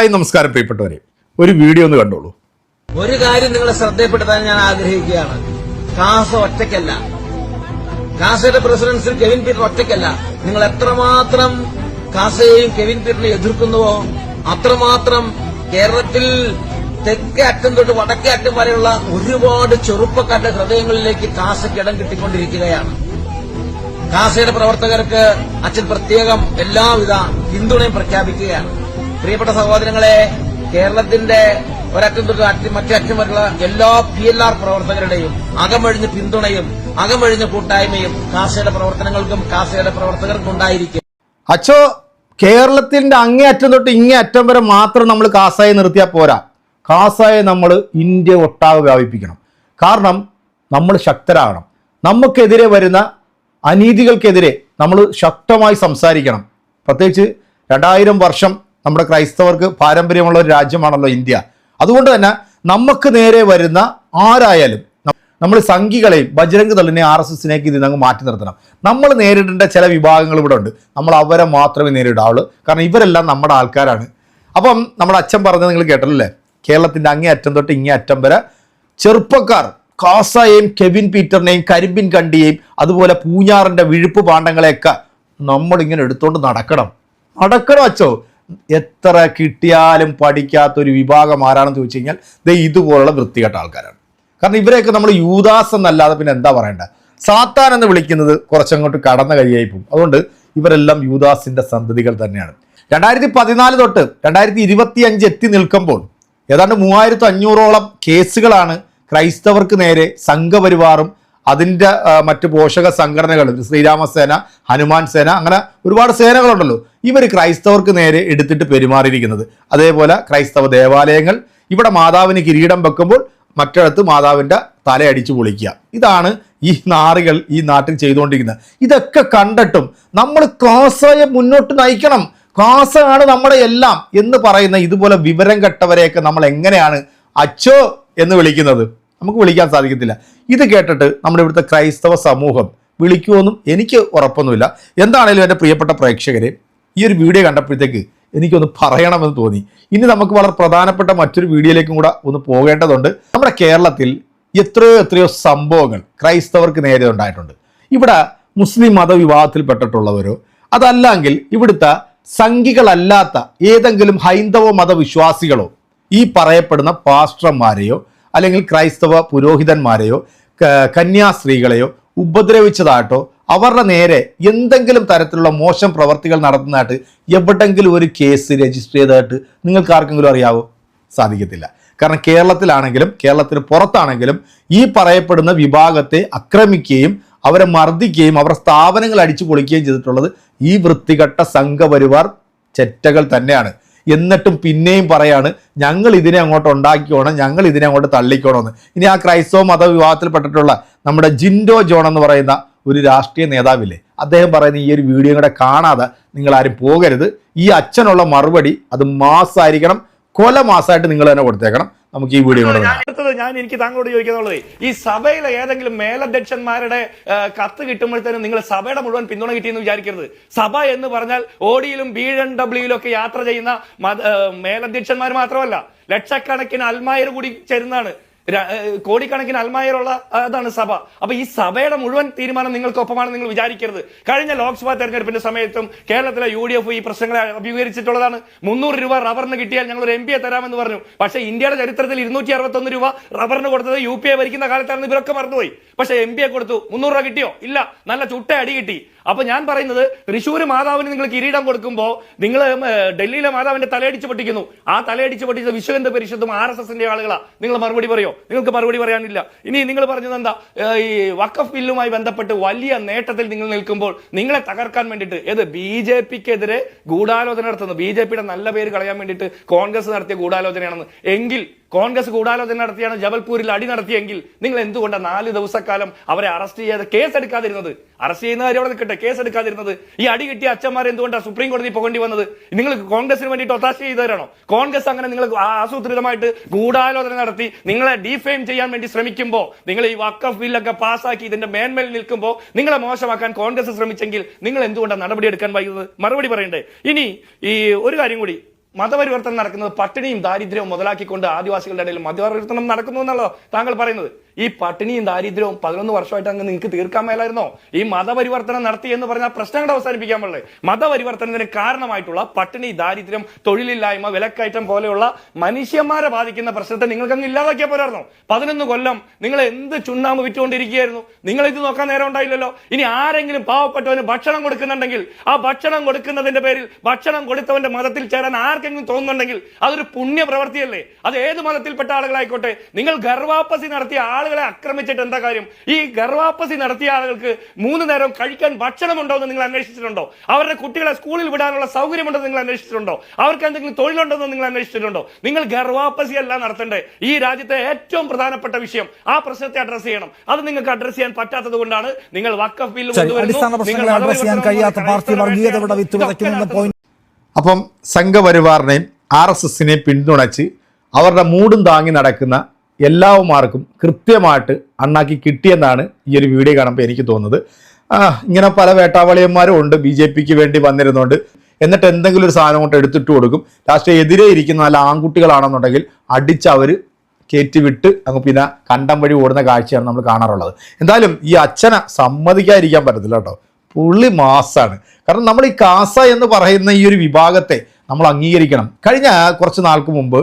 Hi നമസ്കാരം പ്രിയപ്പെട്ടവരെ. ഒരു വീഡിയോ ഒന്ന് കണ്ടോളൂ. ഒരു കാര്യം നിങ്ങളെ ശ്രദ്ധയപ്പെടുത്താൻ ഞാൻ ആഗ്രഹിക്കുകയാണ്. കാസ ഒറ്റയ്ക്കല്ല. കാസയുടെ പ്രസിഡൻസിൽ കെവിൻ പീറ്റർ ഒറ്റയ്ക്കല്ല. നിങ്ങൾ എത്രമാത്രം കാസയെയും കെവിൻ പീറ്ററിനെ എതിർക്കുന്നുവോ അത്രമാത്രം കേരളത്തിൽ തെക്കേ അറ്റം തൊട്ട് വടക്കേ അറ്റം വരെയുള്ള ഒരുപാട് ചെറുപ്പക്കാരുടെ ഹൃദയങ്ങളിലേക്ക് കാസയ്ക്ക് ഇടം കിട്ടിക്കൊണ്ടിരിക്കുകയാണ്. കാസയുടെ പ്രവർത്തകർക്ക് അച്ഛൻ പ്രത്യേകം എല്ലാവിധ പിന്തുണയും പ്രഖ്യാപിക്കുകയാണ്. പ്രിയപ്പെട്ട സഹോദരങ്ങളെ കേരളത്തിന്റെ ഒരറ്റം തൊട്ട് മറ്റേ അറ്റം വരെയുള്ള എല്ലാ പി എൽ ആർ പ്രവർത്തകരുടെയും അകമഴിഞ്ഞ പിന്തുണയും അകമഴിഞ്ഞ കൂട്ടായ്മയും കാസയുടെ പ്രവർത്തനങ്ങൾക്കും കാസയുടെ പ്രവർത്തകർക്കും ഉണ്ടായിരിക്കും. അച്ഛോ കേരളത്തിന്റെ അങ്ങേ അറ്റം തൊട്ട് ഇങ്ങേ അറ്റം വരെ മാത്രം നമ്മൾ കാസായി നിർത്തിയാൽ പോരാ. കാസായെ നമ്മൾ ഇന്ത്യ ഒട്ടാകെ വ്യാപിപ്പിക്കണം. കാരണം നമ്മൾ ശക്തരാകണം. നമുക്കെതിരെ വരുന്ന അനീതികൾക്കെതിരെ നമ്മൾ ശക്തമായി സംസാരിക്കണം. പ്രത്യേകിച്ച് രണ്ടായിരം വർഷം നമ്മുടെ ക്രൈസ്തവർക്ക് പാരമ്പര്യമുള്ള ഒരു രാജ്യമാണല്ലോ ഇന്ത്യ. അതുകൊണ്ട് തന്നെ നമുക്ക് നേരെ വരുന്ന ആരായാലും നമ്മൾ സംഘികളെയും ബജരംഗ് ദളിനെ ആർ എസ് എസിനേക്ക് ഇതിൽ നിന്ന് മാറ്റി നിർത്തണം. നമ്മൾ നേരിടേണ്ട ചില വിഭാഗങ്ങൾ ഇവിടെ ഉണ്ട്. നമ്മൾ അവരെ മാത്രമേ നേരിടാവുള്ളൂ. കാരണം ഇവരെല്ലാം നമ്മുടെ ആൾക്കാരാണ്. അപ്പം നമ്മുടെ അച്ഛൻ പറഞ്ഞത് നിങ്ങൾ കേട്ടല്ലേ കേരളത്തിന്റെ അങ്ങേ അറ്റം തൊട്ട് ഇങ്ങേ അറ്റം വരെ ചെറുപ്പക്കാർ കാസയെയും കെവിൻ പീറ്ററിനെയും കരിമ്പിൻ കണ്ടിയെയും അതുപോലെ പൂഞ്ഞാറിന്റെ വിഴുപ്പ് പാണ്ഡങ്ങളെയൊക്കെ നമ്മളിങ്ങനെ എടുത്തുകൊണ്ട് നടക്കണം. നടക്കണം അച്ചോ? എത്ര കിട്ടിയാലും പഠിക്കാത്തൊരു വിഭാഗം ആരാണെന്ന് ചോദിച്ചു കഴിഞ്ഞാൽ ദേ ഇതുപോലുള്ള വൃത്തികെട്ട ആൾക്കാരാണ്. കാരണം ഇവരെയൊക്കെ നമ്മൾ യൂദാസ് എന്നല്ലാതെ പിന്നെ എന്താ പറയണ്ട? സാത്താൻ എന്ന് വിളിക്കുന്നത് കുറച്ചങ്ങോട്ട് കടന്ന കഴിയായി പോകും. അതുകൊണ്ട് ഇവരെല്ലാം യൂദാസിന്റെ സന്തതികൾ തന്നെയാണ്. രണ്ടായിരത്തി പതിനാല് തൊട്ട് രണ്ടായിരത്തി ഇരുപത്തി അഞ്ച് എത്തി നിൽക്കുമ്പോൾ ഏതാണ്ട് മൂവായിരത്തി അഞ്ഞൂറോളം കേസുകളാണ് ക്രൈസ്തവർക്ക് നേരെ സംഘപരിവാറും അതിന്റെ മറ്റ് പോഷക സംഘടനകൾ ശ്രീരാമസേന ഹനുമാൻ സേന അങ്ങനെ ഒരുപാട് സേനകളുണ്ടല്ലോ. ഇവർ ക്രൈസ്തവർക്ക് നേരെ എടുത്തിട്ട് പെരുമാറിയിരിക്കുന്നത്. അതേപോലെ ക്രൈസ്തവ ദേവാലയങ്ങൾ ഇവിടെ മാതാവിന് കിരീടം വെക്കുമ്പോൾ മറ്റിടത്ത് മാതാവിന്റെ തലയടിച്ചു പൊളിക്കുക. ഇതാണ് ഈ നാറികൾ ഈ നാട്ടിൽ ചെയ്തുകൊണ്ടിരിക്കുന്നത്. ഇതൊക്കെ കണ്ടിട്ടും നമ്മൾ കാസയെ മുന്നോട്ട് നയിക്കണം. കാസ ആണ് നമ്മുടെ എല്ലാം എന്ന് പറയുന്ന ഇതുപോലെ വിവരം കെട്ടവരെയൊക്കെ നമ്മൾ എങ്ങനെയാണ് അച്ചോ എന്ന് വിളിക്കുന്നത്. നമുക്ക് വിളിക്കാൻ സാധിക്കത്തില്ല. ഇത് കേട്ടിട്ട് നമ്മുടെ ഇവിടുത്തെ ക്രൈസ്തവ സമൂഹം വിളിക്കുമെന്നും എനിക്ക് ഉറപ്പൊന്നുമില്ല. എന്താണേലും എന്റെ പ്രിയപ്പെട്ട പ്രേക്ഷകരെ ഈ ഒരു വീഡിയോ കണ്ടപ്പോഴത്തേക്ക് എനിക്കൊന്ന് പറയണമെന്ന് തോന്നി. ഇനി നമുക്ക് വളരെ പ്രധാനപ്പെട്ട മറ്റൊരു വീഡിയോയിലേക്കും കൂടെ ഒന്ന് പോകേണ്ടതുണ്ട്. നമ്മുടെ കേരളത്തിൽ എത്രയോ എത്രയോ സംഭവങ്ങൾ ക്രൈസ്തവർക്ക് നേരെ ഉണ്ടായിട്ടുണ്ട്. ഇവിടെ മുസ്ലിം മതവിഭാഗത്തിൽപ്പെട്ടിട്ടുള്ളവരോ അതല്ലെങ്കിൽ ഇവിടുത്തെ സംഘികളല്ലാത്ത ഏതെങ്കിലും ഹൈന്ദവ മതവിശ്വാസികളോ ഈ പറയപ്പെടുന്ന പാസ്റ്റർമാരെയോ അല്ലെങ്കിൽ ക്രൈസ്തവ പുരോഹിതന്മാരെയോ കന്യാസ്ത്രീകളെയോ ഉപദ്രവിച്ചതായിട്ടോ അവരുടെ നേരെ എന്തെങ്കിലും തരത്തിലുള്ള മോശം പ്രവർത്തികൾ നടത്തുന്നതായിട്ട് എവിടെങ്കിലും ഒരു കേസ് രജിസ്റ്റർ ചെയ്തതായിട്ട് നിങ്ങൾക്ക് ആർക്കെങ്കിലും അറിയാവോ? സാധിക്കത്തില്ല. കാരണം കേരളത്തിലാണെങ്കിലും കേരളത്തിന് പുറത്താണെങ്കിലും ഈ പറയപ്പെടുന്ന വിഭാഗത്തെ ആക്രമിക്കുകയും അവരെ മർദ്ദിക്കുകയും അവരുടെ സ്ഥാപനങ്ങൾ അടിച്ചു പൊളിക്കുകയും ചെയ്തിട്ടുള്ളത് ഈ വൃത്തികെട്ട സംഘപരിവാർ ചെറ്റകൾ തന്നെയാണ്. എന്നിട്ടും പിന്നെയും പറയാണ് ഞങ്ങൾ ഇതിനെ അങ്ങോട്ട് ഉണ്ടാക്കിക്കോണം ഞങ്ങൾ ഇതിനെ അങ്ങോട്ട് തള്ളിക്കോണമെന്ന്. ഇനി ആ ക്രൈസ്തവ മതവിഭാഗത്തിൽപ്പെട്ടിട്ടുള്ള നമ്മുടെ ജിൻഡോ ജോൺ എന്ന് പറയുന്ന ഒരു രാഷ്ട്രീയ നേതാവില്ലേ അദ്ദേഹം പറയുന്ന ഈ ഒരു വീഡിയോ കൂടെ കാണാതെ നിങ്ങൾ ആരും പോകരുത്. ഈ അച്ഛനുള്ള മറുപടി അത് മാസായിരിക്കണം. കൊല മാസമായിട്ട് നിങ്ങൾ തന്നെ കൊടുത്തേക്കണം. നമുക്ക് ഈ വീഡിയോ. അടുത്തത് ഞാൻ എനിക്ക് താങ്കളോട് ചോദിക്കാനുള്ളത്. ഈ സഭയിലെ ഏതെങ്കിലും മേലധ്യക്ഷന്മാരുടെ കത്ത് കിട്ടുമ്പോഴത്തേനും നിങ്ങൾ സഭയുടെ മുഴുവൻ പിന്തുണ കിട്ടിയെന്ന് വിചാരിക്കരുത്. സഭ എന്ന് പറഞ്ഞാൽ ഓടിയിലും ബി എൻ ഡബ്ല്യൂയിലും ഒക്കെ യാത്ര ചെയ്യുന്ന മേലധ്യക്ഷന്മാർ മാത്രമല്ല. ലക്ഷക്കണക്കിന് അൽമായർ കൂടി ചേരുന്നതാണ്. കോടിക്കണക്കിന് അൽമായറുള്ള അതാണ് സഭ. അപ്പൊ ഈ സഭയുടെ മുഴുവൻ തീരുമാനം നിങ്ങൾക്കൊപ്പമാണ് നിങ്ങൾ വിചാരിക്കരുത്. കഴിഞ്ഞ ലോക്സഭാ തെരഞ്ഞെടുപ്പിന്റെ സമയത്തും കേരളത്തിലെ യു ഡി എഫ് ഈ പ്രശ്നങ്ങളെ അഭിമുഖീകരിച്ചിട്ടുള്ളതാണ്. മുന്നൂറ് രൂപ റബ്ബറിന് കിട്ടിയാൽ ഞങ്ങൾ ഒരു എം പിയെ തരാമെന്ന് പറഞ്ഞു. പക്ഷേ ഇന്ത്യയുടെ ചരിത്രത്തിൽ ഇരുന്നൂറ്റി അറുപത്തൊന്ന് രൂപ റബ്ബറിന് കൊടുത്തത് യു പി എ ഭരിക്കുന്ന കാലത്താണ് ഇവരൊക്കെ മറന്നുപോയി. പക്ഷേ എം പിയെ കൊടുത്തു. മുന്നൂറ് രൂപ കിട്ടിയോ? ഇല്ല. നല്ല ചുട്ട അടി കിട്ടി. അപ്പൊ ഞാൻ പറയുന്നത് തൃശ്ശൂർ മാതാവിന് നിങ്ങൾ കിരീടം കൊടുക്കുമ്പോൾ നിങ്ങൾ ഡൽഹിയിലെ മാതാവിന്റെ തലയടിച്ച് പൊട്ടിക്കുന്നു. ആ തലയടിച്ച് പൊട്ടിച്ച വിശ്വഹിന്ദു പരിഷത്തും ആർ എസ് എസിന്റെ ആളുകളാ. നിങ്ങൾ മറുപടി പറയോ? നിങ്ങൾക്ക് മറുപടി പറയാനില്ല. ഇനി നിങ്ങൾ പറഞ്ഞത് എന്താ? ഈ വക്കഫ് ബില്ലുമായി ബന്ധപ്പെട്ട് വലിയ നേട്ടത്തിൽ നിങ്ങൾ നിൽക്കുമ്പോൾ നിങ്ങളെ തകർക്കാൻ വേണ്ടിയിട്ട് ഏത് ബി ജെ പിക്കെതിരെ ഗൂഢാലോചന നടത്തുന്നു. ബി ജെ പിയുടെ നല്ല പേര് കളയാൻ വേണ്ടിയിട്ട് കോൺഗ്രസ് നടത്തിയ ഗൂഢാലോചനയാണെന്ന്. എങ്കിൽ കോൺഗ്രസ് ഗൂഢാലോചന നടത്തിയാണ് ജബൽപൂരിൽ അടി നടത്തിയെങ്കിൽ നിങ്ങൾ എന്തുകൊണ്ടാണ് നാല് ദിവസക്കാലം അവരെ അറസ്റ്റ് ചെയ്യാതെ കേസ് എടുക്കാതിരുന്നത് അറസ്റ്റ് ചെയ്യുന്ന കാര്യം അവിടെ നിൽക്കട്ടെ കേസ് എടുക്കാതിരുന്നത് ഈ അടി കിട്ടിയ അച്ഛന്മാർ എന്തുകൊണ്ടാണ് സുപ്രീം കോടതി പോകേണ്ടി വന്നത്? നിങ്ങൾ കോൺഗ്രസിന് വേണ്ടിയിട്ട് ഒത്താശ ചെയ്തവരാണോ? കോൺഗ്രസ് അങ്ങനെ നിങ്ങൾ ആസൂത്രിതമായിട്ട് ഗൂഢാലോചന നടത്തി നിങ്ങളെ ഡിഫെയിം ചെയ്യാൻ വേണ്ടി ശ്രമിക്കുമ്പോൾ നിങ്ങൾ ഈ വക്കഫ് ബില്ലൊക്കെ പാസ്സാക്കി ഇതിന്റെ മേന്മയിൽ നിൽക്കുമ്പോൾ നിങ്ങളെ മോശമാക്കാൻ കോൺഗ്രസ് ശ്രമിച്ചെങ്കിൽ നിങ്ങൾ എന്തുകൊണ്ടാണ് നടപടി എടുക്കാൻ വൈകുന്നത്? മറുപടി പറയണ്ടേ? ഇനി ഈ ഒരു കാര്യം കൂടി. മതപരിവർത്തനം നടക്കുന്നത് പട്ടിണിയും ദാരിദ്ര്യവും മുതലാക്കിക്കൊണ്ട് ആദിവാസികളുടെ ഇടയിൽ മതപരിവർത്തനം നടക്കുന്നു എന്നുള്ളതോ താങ്കൾ പറയുന്നത്. ഈ പട്ടിണിയും ദാരിദ്ര്യവും പതിനൊന്ന് വർഷമായിട്ട് അങ്ങ് നിങ്ങൾക്ക് തീർക്കാൻ മേലായിരുന്നോ? ഈ മതപരിവർത്തനം നടത്തി എന്ന് പറഞ്ഞാൽ പ്രശ്നങ്ങൾ അവസാനിപ്പിക്കാൻ പാടില്ലേ? മതപരിവർത്തനത്തിന് കാരണമായിട്ടുള്ള പട്ടിണി ദാരിദ്ര്യം തൊഴിലില്ലായ്മ വിലക്കയറ്റം പോലെയുള്ള മനുഷ്യന്മാരെ ബാധിക്കുന്ന പ്രശ്നത്തെ നിങ്ങൾക്ക് അങ്ങ് ഇല്ലാതാക്കിയാൽ പോരായിരുന്നോ? പതിനൊന്ന് കൊല്ലം നിങ്ങൾ എന്ത് ചുണ്ണാമ്പ് വിറ്റുകൊണ്ടിരിക്കുകയായിരുന്നു? നിങ്ങൾ ഇത് നോക്കാൻ നേരം ഉണ്ടായില്ലല്ലോ? ഇനി ആരെങ്കിലും പാവപ്പെട്ടവന് ഭക്ഷണം കൊടുക്കുന്നുണ്ടെങ്കിൽ ആ ഭക്ഷണം കൊടുക്കുന്നതിന്റെ പേരിൽ ഭക്ഷണം കൊടുത്തവന്റെ മതത്തിൽ ചേരാൻ ആർക്കെങ്കിലും തോന്നുന്നുണ്ടെങ്കിൽ അതൊരു പുണ്യ പ്രവൃത്തിയല്ലേ അത് ഏത് മതത്തിൽപ്പെട്ട ആളുകളായിക്കോട്ടെ? നിങ്ങൾ ഗർഭാപ്പസി നടത്തിയ ആളുകളെ ആക്രമിച്ചിട്ട് എന്താ കാര്യം? ഈ ഗർഭാപ്പസി നടത്തിയ ആളുകൾക്ക് മൂന്ന് നേരം കഴിക്കാൻ ഭക്ഷണമുണ്ടോ എന്ന് നിങ്ങൾ അന്വേഷിച്ചിട്ടുണ്ടോ? അവരുടെ കുട്ടികളെ സ്കൂളിൽ വിടാനുള്ള സൗകര്യമുണ്ടോ നിങ്ങൾ അന്വേഷിച്ചിട്ടുണ്ടോ? അവർക്ക് എന്തെങ്കിലും തൊഴിലുണ്ടോ എന്ന് നിങ്ങൾ അന്വേഷിച്ചിട്ടുണ്ടോ? നിങ്ങൾ ഗർഭാപ്പസി അല്ല നടത്തേണ്ടേ. ഈ രാജ്യത്തെ ഏറ്റവും പ്രധാനപ്പെട്ട വിഷയം ആ പ്രശ്നത്തെ അഡ്രസ് ചെയ്യണം. അത് നിങ്ങൾക്ക് അഡ്രസ് ചെയ്യാൻ പറ്റാത്തത് കൊണ്ടാണ് നിങ്ങൾ വക്കഫ് ബില്ല് ശരി അടിസ്ഥാന അഡ്രസ് ചെയ്യാൻ കഴിയാത്ത പാർട്ടി വർഗീയതയുടെ വിത്ത് പോയിന്റ് അപ്പം സംഘപരിവാറിനെയും ആർ എസ് എസിനെയും പിന്തുണച്ച് അവരുടെ മൂടും താങ്ങി നടക്കുന്ന എല്ലാവന്മാർക്കും കൃത്യമായിട്ട് അണ്ണാക്കി കിട്ടിയെന്നാണ് ഈ ഒരു വീഡിയോ കാണുമ്പോൾ എനിക്ക് തോന്നുന്നത്. ഇങ്ങനെ പല വേട്ടാവളിയന്മാരും ഉണ്ട് ബി ജെ പിക്ക് വേണ്ടി വന്നിരുന്നുണ്ട്. എന്നിട്ട് എന്തെങ്കിലും ഒരു സാധനം കൊണ്ട് എടുത്തിട്ട് കൊടുക്കും. ലാസ്റ്റ് എതിരെ ഇരിക്കുന്ന നല്ല ആൺകുട്ടികളാണെന്നുണ്ടെങ്കിൽ അടിച്ച് അവർ കയറ്റിവിട്ട് അങ്ങ് പിന്നെ കണ്ടം വഴി ഓടുന്ന കാഴ്ചയാണ് നമ്മൾ കാണാറുള്ളത്. എന്തായാലും ഈ അച്ഛനെ സമ്മതിക്കാതിരിക്കാൻ പറ്റത്തില്ല കേട്ടോ. പുള്ളി മാസാണ്. കാരണം നമ്മൾ ഈ കാസ എന്ന് പറയുന്ന ഈ ഒരു വിഭാഗത്തെ നമ്മൾ അംഗീകരിക്കണം. കഴിഞ്ഞ കുറച്ച് നാൾക്ക് മുമ്പ്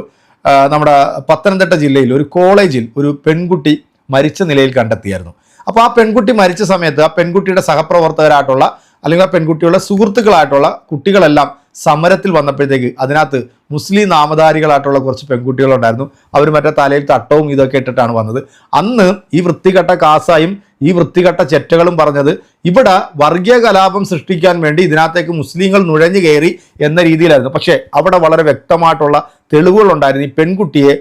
നമ്മുടെ പത്തനംതിട്ട ജില്ലയിൽ ഒരു കോളേജിൽ ഒരു പെൺകുട്ടി മരിച്ച നിലയിൽ കണ്ടെത്തിയായിരുന്നു. അപ്പോൾ ആ പെൺകുട്ടി മരിച്ച സമയത്ത് ആ പെൺകുട്ടിയുടെ സഹപ്രവർത്തകരായിട്ടുള്ള അല്ലെങ്കിൽ ആ പെൺകുട്ടിയുടെ സുഹൃത്തുക്കളായിട്ടുള്ള കുട്ടികളെല്ലാം സമരത്തിൽ വന്നപ്പോഴത്തേക്ക് അതിനകത്ത് മുസ്ലിം നാമധാരികളായിട്ടുള്ള കുറച്ച് പെൺകുട്ടികളുണ്ടായിരുന്നു. അവർ മറ്റേ തലയിൽ തട്ടവും ഇതൊക്കെ ഇട്ടിട്ടാണ് വന്നത്. അന്ന് ഈ വൃത്തികെട്ട കാസായും ഈ വൃത്തികെട്ട ചെറ്റകളും പറഞ്ഞത് ഇവിടെ വർഗീയ കലാപം സൃഷ്ടിക്കാൻ വേണ്ടി ഇതിനകത്തേക്ക് മുസ്ലിങ്ങൾ നുഴഞ്ഞു കയറി എന്ന രീതിയിലായിരുന്നു. പക്ഷേ അവിടെ വളരെ വ്യക്തമായിട്ടുള്ള തെളിവുകളുണ്ടായിരുന്നു. ഈ പെൺകുട്ടിയെ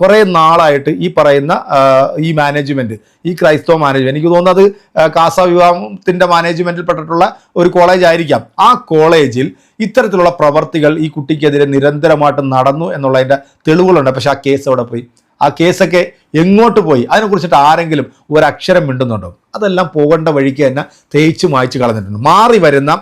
കുറേ നാളായിട്ട് ഈ പറയുന്ന ഈ മാനേജ്മെന്റ് ഈ ക്രൈസ്തവ മാനേജ്മെന്റ് എനിക്ക് തോന്നുന്നത് കാസ വിവാഹത്തിന്റെ മാനേജ്മെന്റിൽ പെട്ടിട്ടുള്ള ഒരു കോളേജ് ആയിരിക്കാം. ആ കോളേജിൽ ഇത്തരത്തിലുള്ള പ്രവർത്തികൾ ഈ കുട്ടിക്കെതിരെ നിരന്തരമായിട്ട് നടന്നു എന്നുള്ളതിന്റെ തെളിവുകളുണ്ട്. പക്ഷേ ആ കേസ് അവിടെ പോയി? ആ കേസൊക്കെ എങ്ങോട്ട് പോയി? അതിനെക്കുറിച്ചിട്ട് ആരെങ്കിലും ഒരക്ഷരം മിണ്ടുന്നുണ്ടോ? അതെല്ലാം പോകേണ്ട വഴിക്ക് തന്നെ തേച്ച് മായ്ച്ച് കളഞ്ഞിട്ടുണ്ട്. മാറി വരുന്ന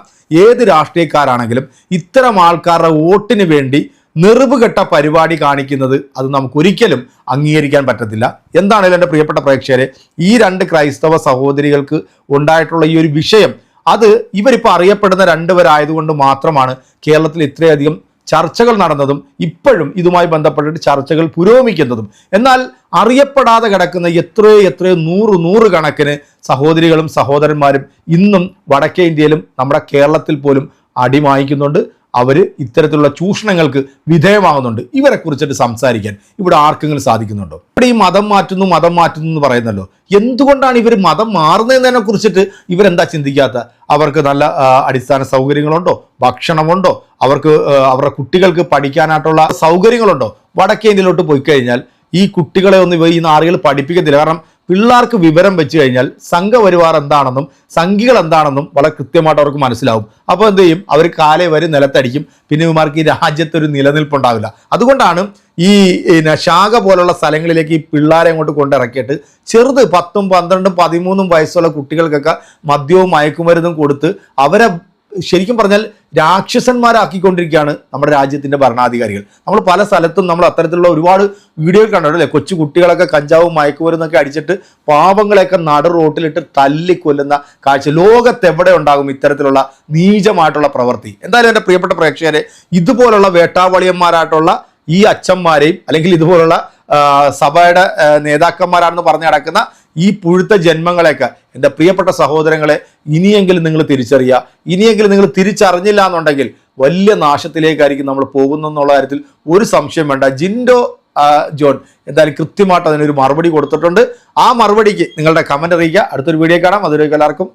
ഏത് രാഷ്ട്രീയക്കാരാണെങ്കിലും ഇത്തരം ആൾക്കാരുടെ വോട്ടിന് വേണ്ടി നിറവുകെട്ട പരിപാടി കാണിക്കുന്നത് അത് നമുക്കൊരിക്കലും അംഗീകരിക്കാൻ പറ്റത്തില്ല. എന്താണേലും എന്റെ പ്രിയപ്പെട്ട പ്രേക്ഷകരെ ഈ രണ്ട് ക്രൈസ്തവ സഹോദരികൾക്ക് ഉണ്ടായിട്ടുള്ള ഈ ഒരു വിഷയം അത് ഇവരിപ്പോൾ അറിയപ്പെടുന്ന രണ്ടുപേരായതുകൊണ്ട് മാത്രമാണ് കേരളത്തിൽ ഇത്രയധികം ചർച്ചകൾ നടന്നതും ഇപ്പോഴും ഇതുമായി ബന്ധപ്പെട്ടിട്ട് ചർച്ചകൾ പുരോഗമിക്കുന്നതും. എന്നാൽ അറിയപ്പെടാതെ കിടക്കുന്ന എത്രയോ എത്രയോ നൂറ് നൂറ് കണക്കിന് സഹോദരികളും സഹോദരന്മാരും ഇന്നും വടക്കേ ഇന്ത്യയിലും നമ്മുടെ കേരളത്തിൽ പോലും അടിമായിക്കുന്നുണ്ട് അവർ ഇത്തരത്തിലുള്ള ചൂഷണങ്ങൾക്ക് വിധേയമാകുന്നുണ്ട്. ഇവരെ കുറിച്ചിട്ട് സംസാരിക്കാൻ ഇവിടെ ആർക്കെങ്കിലും സാധിക്കുന്നുണ്ടോ? ഇവിടെ ഈ മതം മാറ്റുന്നു മതം മാറ്റുന്നു എന്ന് പറയുന്നല്ലോ. എന്തുകൊണ്ടാണ് ഇവർ മതം മാറുന്നതിനെ കുറിച്ചിട്ട് ഇവരെന്താ ചിന്തിക്കാത്ത? അവർക്ക് നല്ല അടിസ്ഥാന സൗകര്യങ്ങളുണ്ടോ? ഭക്ഷണമുണ്ടോ? അവർക്ക് അവരുടെ കുട്ടികൾക്ക് പഠിക്കാനായിട്ടുള്ള സൗകര്യങ്ങളുണ്ടോ? വടക്കേ ഇന്ത്യയിലോട്ട് പോയി കഴിഞ്ഞാൽ ഈ കുട്ടികളെ ഒന്നും ഈ നാറികൾ പഠിപ്പിക്കത്തില്ല. കാരണം പിള്ളേർക്ക് വിവരം വെച്ച് കഴിഞ്ഞാൽ സംഘപരിവാർ എന്താണെന്നും സംഘികൾ എന്താണെന്നും വളരെ കൃത്യമായിട്ട് അവർക്ക് മനസ്സിലാവും. അപ്പോൾ എന്ത് ചെയ്യും? അവർ കാലേ വരെ നിലത്തടിക്കും. പിന്നെ ഇവന്മാർക്ക് ഈ രാജ്യത്തൊരു നിലനിൽപ്പ് നിലനിൽപ്പുണ്ടാവില്ല. അതുകൊണ്ടാണ് ഈ പിന്നെ ശാഖ പോലുള്ള സ്ഥലങ്ങളിലേക്ക് ഈ പിള്ളേരെ അങ്ങോട്ട് കൊണ്ടിറക്കിയിട്ട് ചെറുത് പത്തും പന്ത്രണ്ടും പതിമൂന്നും വയസ്സുള്ള കുട്ടികൾക്കൊക്കെ മദ്യവും മയക്കുമരുന്നും കൊടുത്ത് അവരെ ശരിക്കും പറഞ്ഞാൽ രാക്ഷസന്മാരാക്കിക്കൊണ്ടിരിക്കുകയാണ് നമ്മുടെ രാജ്യത്തിന്റെ ഭരണാധികാരികൾ. നമ്മൾ പല സ്ഥലത്തും നമ്മൾ അത്തരത്തിലുള്ള ഒരുപാട് വീഡിയോ കണ്ടോ അല്ലേ? കൊച്ചു കുട്ടികളൊക്കെ കഞ്ചാവും മയക്കുമരുന്നൊക്കെ അടിച്ചിട്ട് പാവങ്ങളെയൊക്കെ നട റോട്ടിലിട്ട് തല്ലിക്കൊല്ലുന്ന കാഴ്ച. ലോകത്തെവിടെ ഉണ്ടാകും ഇത്തരത്തിലുള്ള നീചമായിട്ടുള്ള പ്രവൃത്തി? എന്തായാലും എന്റെ പ്രിയപ്പെട്ട പ്രേക്ഷകരെ ഇതുപോലുള്ള വേട്ടാവളിയന്മാരായിട്ടുള്ള ഈ അച്ഛന്മാരെയും അല്ലെങ്കിൽ ഇതുപോലുള്ള സഭയുടെ നേതാക്കന്മാരാണെന്ന് പറഞ്ഞു നടക്കുന്ന ഈ പുഴുത്ത ജന്മങ്ങളെയൊക്കെ എന്റെ പ്രിയപ്പെട്ട സഹോദരങ്ങളെ ഇനിയെങ്കിലും നിങ്ങൾ തിരിച്ചറിയുക. ഇനിയെങ്കിലും നിങ്ങൾ തിരിച്ചറിഞ്ഞില്ല എന്നുണ്ടെങ്കിൽ വലിയ നാശത്തിലേക്കായിരിക്കും നമ്മൾ പോകുന്നെന്നുള്ള കാര്യത്തിൽ ഒരു സംശയം വേണ്ട. ജിൻഡോ ജോൺ എന്തായാലും കൃത്യമായിട്ട് അതിനൊരു മറുപടി കൊടുത്തിട്ടുണ്ട്. ആ മറുപടിക്ക് നിങ്ങളുടെ കമന്റ് അറിയിക്കുക. അടുത്തൊരു വീഡിയോ കാണാം. അതുവരെ എല്ലാവർക്കും